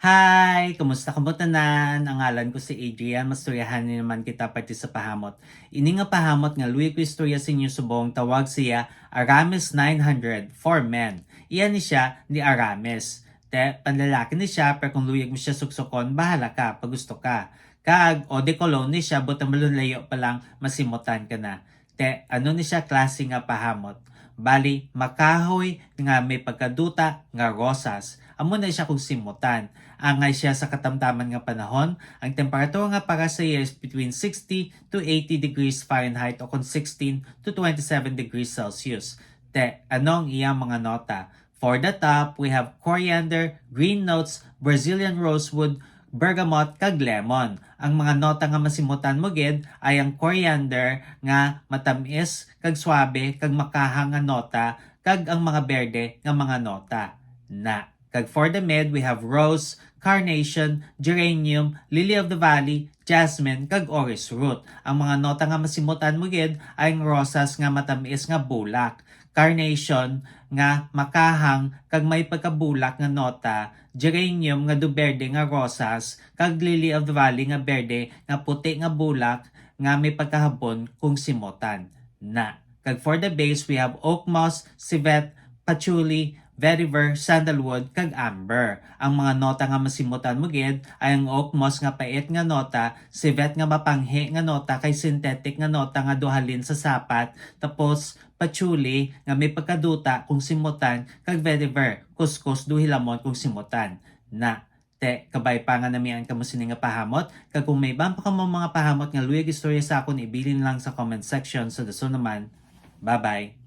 Hi! Kumusta ka mo tanan? Ang ngalan ko si Adrian. Masturyahan ni naman kita pati sa pahamot. Ini nga pahamot nga luwi ko istorya sa inyo subong tawag siya Aramis 900 for men. Iyan ni siya ni Aramis. Te, panlalaki ni siya, pero kung luyag mo siya suksokon, bahala ka, pag gusto ka. Kaag, o de ni siya, buta malulayo pa lang, masimutan ka na. Te, ano ni siya klase nga pahamot? Bali, makahoy nga may pagkaduta nga rosas. Amo na siya kung simutan. Angay siya sa katamtaman nga panahon. Ang temperatura nga para sa iya is between 60 to 80 degrees Fahrenheit o kung 16 to 27 degrees Celsius. Te, anong iyang mga nota? For the top, we have coriander, green notes, Brazilian rosewood, bergamot, kag lemon. Ang mga nota nga masimutan mo gid ay ang coriander nga matamis, kag swabe, kag makahang nga nota, kag ang mga berde nga mga nota. Na. Kag for the mid, we have rose, carnation, geranium, lily of the valley, jasmine, kag orris root. Ang mga nota nga masimutan mo gid ay ang rosas nga matamis nga bulak, carnation nga makahang kag may pagkabulak nga nota, geranium nga duberde nga rosas, kag lily of the valley nga berde nga puti nga bulak nga may pagkahabon kung simutan. Na. Kag for the base, we have oak moss, civet, patchouli, vetiver, sandalwood, kag amber. Ang mga nota nga masimutan mo gid ay ang oak moss nga pait nga nota, civet nga mapanghi nga nota kay synthetic nga nota nga duhalin sa sapat, tapos patchouli nga may pagkaduta kung simutan, kag vetiver, kuskus duhilamon kung simutan. Na te kabay pa nga namian ka mo sini nga pahamot kag kung may ibang pa ka mo mga pahamot nga luyag istorya sa akon ibilin lang sa comment section so daso naman bye bye